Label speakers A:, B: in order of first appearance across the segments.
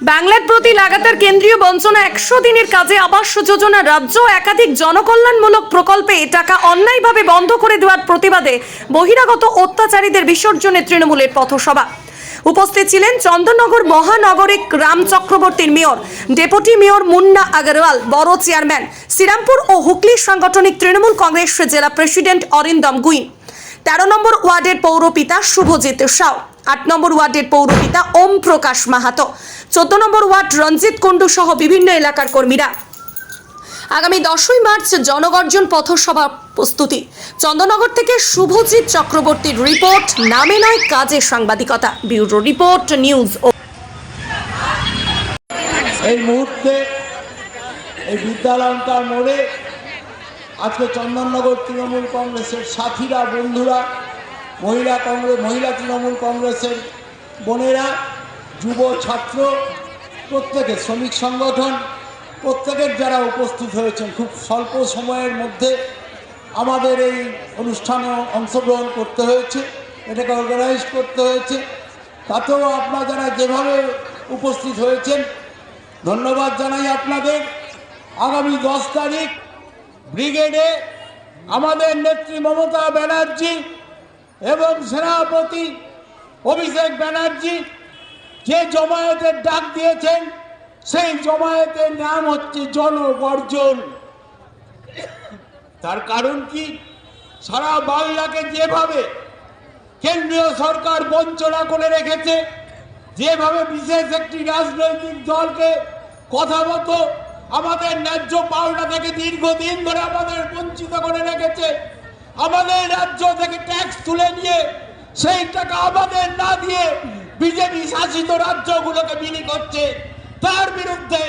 A: বাংলার প্রতি লাগাতার কেন্দ্রীয় বঞ্চনা একশো দিনের কাজে আবাস যোজনা রাজ্য একাধিক জনকল্যাণমূলক প্রকল্পে টাকা অন্যায়ভাবে বন্ধ করে দেওয়ার প্রতিবাদে বহিরাগত অত্যাচারীদের বিসর্জনে তৃণমূলের পথসভা। উপস্থিত ছিলেন চন্দননগর মহানগরিক রাম চক্রবর্তীর mayor, deputy mayor Munna Agarwal, বড় চেয়ারম্যান, শ্রীরামপুর ও হুগলি সাংগঠনিক তৃণমূল কংগ্রেস জেলা প্রেসিডেন্ট অরিন্দম গুইন। তেরো নম্বর ওয়ার্ডের পৌরপিতা শুভজিৎ সাউ, আট নম্বর ওয়ার্ডের পৌরপিতা ওম প্রকাশ মাহাতো চোদ্দ নম্বর ওয়ার্ড রঞ্জিত কুণ্ডু সহ বিভিন্ন এলাকার কর্মীরা। আগামী দশই মার্চ জনগর্জন পথসভা প্রস্তুতি। চন্দননগর থেকে শুভজিৎ চক্রবর্তীর রিপোর্ট, নামে নয় কাজে সাংবাদিকতা। ব্যুরো রিপোর্ট, নিউজ
B: এই মুহূর্তে এই বিদ্যালয়টার মোড়ে আজকে চন্দননগর তৃণমূল কংগ্রেসের সাথীরা, বন্ধুরা, মহিলা কংগ্রেস মহিলা তৃণমূল কংগ্রেসের বোনেরা যুব ছাত্র, প্রত্যেকের শ্রমিক সংগঠন, প্রত্যেকের যারা উপস্থিত হয়েছেন খুব স্বল্প সময়ের মধ্যে আমাদের এই অনুষ্ঠানে অংশগ্রহণ করতে হয়েছে, এটাকে অর্গানাইজ করতে হয়েছে। তাতেও আপনারা যেভাবে উপস্থিত হয়েছেন, ধন্যবাদ জানাই আপনাদের। আগামী দশ তারিখ ব্রিগেডে আমাদের নেত্রী মমতা ব্যানার্জি এবং সেনাপতি অভিষেক ব্যানার্জি যে জমায়েতের ডাক দিয়েছেন, সেই জমায়েতের নাম হচ্ছে জনগর্জন। তার কারণ কি? সারা বাংলাকে যেভাবে কেন্দ্রীয় সরকার বঞ্চনা করে রেখেছে, যেভাবে বিশেষ একটি রাজনৈতিক দলকে কথা মতো আমাদের ন্যায্য পাওনা থেকে দীর্ঘদিন ধরে আমাদের বঞ্চিত করে রেখেছে, আমাদের রাজ্য থেকে ট্যাক্স তুলে নিয়ে সেই টাকা আমাদের না দিয়ে বিজেপি শাসিত রাজ্যগুলোকে বিলি করছে, তার বিরুদ্ধে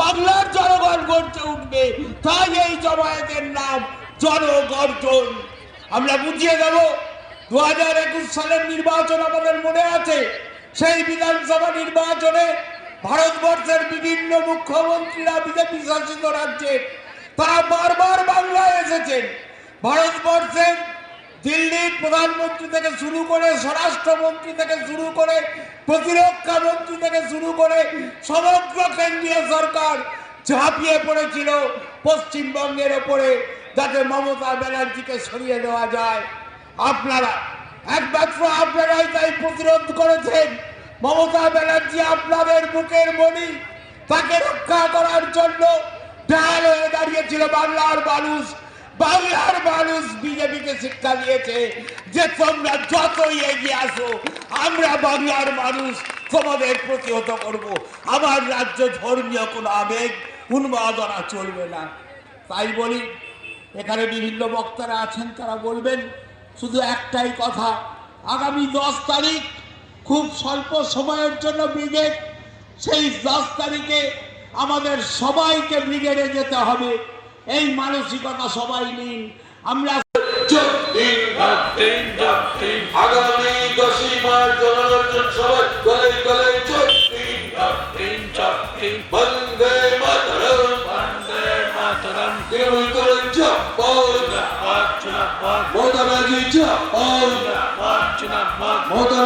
B: বাংলার জনগণ গর্জে উঠবে, তাই এই জমায়েতের নাম জনগর্জন। আমরা বুঝিয়ে দেব দু হাজার একুশ সালের নির্বাচন আমাদের মনে আছে, সেই বিধানসভা নির্বাচনে ভারতবর্ষের বিভিন্ন মুখ্যমন্ত্রীরা বিজেপি শাসিত রাজ্যে তারা বারবার বাংলায় এসেছেন। ভারতবর্ষের দিল্লির প্রধানমন্ত্রী থেকে শুরু করে স্বরাষ্ট্রমন্ত্রী থেকে শুরু করে প্রতিরক্ষা মন্ত্রী থেকে শুরু করে সমগ্র কেন্দ্রীয় সরকার ঝাঁপিয়ে পড়েছিল পশ্চিমবঙ্গের ওপরে যাতে মমতা ব্যানার্জিকে সরিয়ে দেওয়া যায়। আপনারা, একমাত্র আপনারাই তাই প্রতিরোধ করেছেন। মমতা ব্যানার্জি আপনাদের বুকের মণি তাকে রক্ষা করার জন্য ঢাল হয়ে দাঁড়িয়েছিল বাংলার মানুষ। বাংলার মানুষ বিজেপিকে শিক্ষা দিয়েছে যে তোমরা যতই এগিয়ে আসো, আমরা বাংলার মানুষ তোমাদের প্রতিহত করব। আমার রাজ্য ধর্মীয় কোনো আবেগ, উন্মাদনা চলবে না। তাই বলি, এখানে বিভিন্ন বক্তারা আছেন, তারা বলবেন, শুধু একটাই কথা, আগামী দশ তারিখ খুব স্বল্প সময়ের জন্য ব্রিগেড, সেই দশ তারিখে আমাদের সবাইকে ব্রিগেডে যেতে হবে। এই মানসিকতা সবাই নিন আমরা
C: আগামী দশই মার্চ জনগণ সবাই গলে গলে বন্দে মাতরম। তৃণমূল করেন চাপাল মমতা